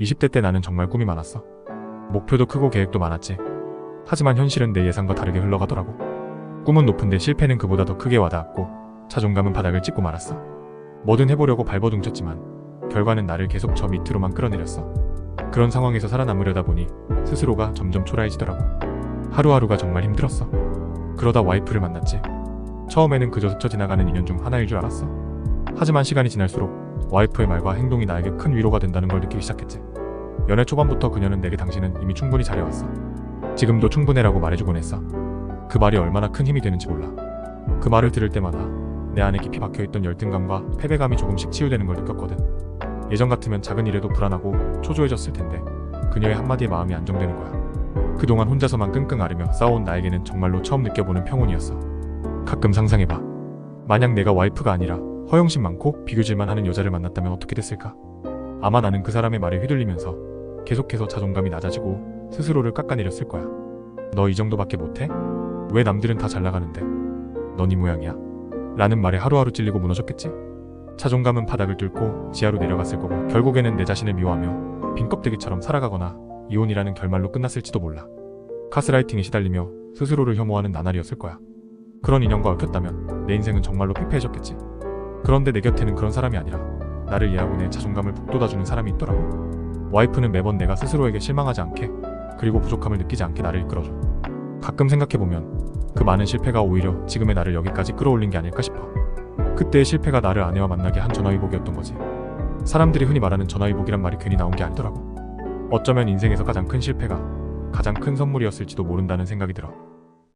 20대 때 나는 정말 꿈이 많았어. 목표도 크고 계획도 많았지. 하지만 현실은 내 예상과 다르게 흘러가더라고. 꿈은 높은데 실패는 그보다 더 크게 와닿았고 자존감은 바닥을 찍고 말았어. 뭐든 해보려고 발버둥쳤지만 결과는 나를 계속 저 밑으로만 끌어내렸어. 그런 상황에서 살아남으려다 보니 스스로가 점점 초라해지더라고. 하루하루가 정말 힘들었어. 그러다 와이프를 만났지. 처음에는 그저 스쳐 지나가는 인연 중 하나일 줄 알았어. 하지만 시간이 지날수록 와이프의 말과 행동이 나에게 큰 위로가 된다는 걸 느끼기 시작했지. 연애 초반부터 그녀는 내게 당신은 이미 충분히 잘해왔어. 지금도 충분해라고 말해주곤 했어. 그 말이 얼마나 큰 힘이 되는지 몰라. 그 말을 들을 때마다 내 안에 깊이 박혀있던 열등감과 패배감이 조금씩 치유되는 걸 느꼈거든. 예전 같으면 작은 일에도 불안하고 초조해졌을 텐데 그녀의 한마디에 마음이 안정되는 거야. 그동안 혼자서만 끙끙 앓으며 싸워온 나에게는 정말로 처음 느껴보는 평온이었어. 가끔 상상해봐. 만약 내가 와이프가 아니라 허영심 많고 비교질만 하는 여자를 만났다면 어떻게 됐을까? 아마 나는 그 사람의 말에 휘둘리면서 계속해서 자존감이 낮아지고 스스로를 깎아내렸을 거야. 너 이 정도밖에 못해? 왜 남들은 다 잘 나가는데? 넌 이 모양이야. 라는 말에 하루하루 찔리고 무너졌겠지? 자존감은 바닥을 뚫고 지하로 내려갔을 거고 결국에는 내 자신을 미워하며 빈 껍데기처럼 살아가거나 이혼이라는 결말로 끝났을지도 몰라. 가스라이팅에 시달리며 스스로를 혐오하는 나날이었을 거야. 그런 인연과 얽혔다면 내 인생은 정말로 피폐해졌겠지. 그런데 내 곁에는 그런 사람이 아니라 나를 이해하고 내 자존감을 북돋아주는 사람이 있더라고. 와이프는 매번 내가 스스로에게 실망하지 않게 그리고 부족함을 느끼지 않게 나를 이끌어줘. 가끔 생각해보면 그 많은 실패가 오히려 지금의 나를 여기까지 끌어올린 게 아닐까 싶어. 그때의 실패가 나를 아내와 만나게 한 전화위복이었던 거지. 사람들이 흔히 말하는 전화위복이란 말이 괜히 나온 게 아니더라고. 어쩌면 인생에서 가장 큰 실패가 가장 큰 선물이었을지도 모른다는 생각이 들어.